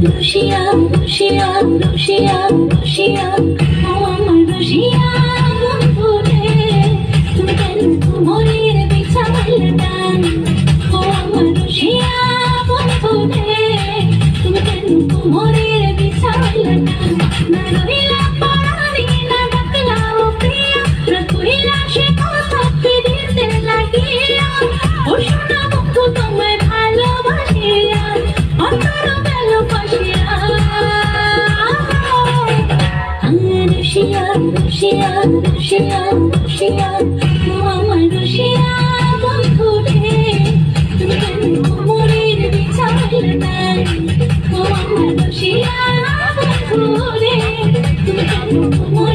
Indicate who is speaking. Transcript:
Speaker 1: রসিয়া রসিয়া ও আমার রসিয়া বন্ধু রে তুমি ও আমার তুমি না রুশিয়া রুশিয়া রুশিয়া রুশিয়া মামা রুশিয়া বন্ধুরে তুমি কেন কোমরের বিছানায় মামা রুশিয়া বন্ধুরে তুমি কেন কোমরের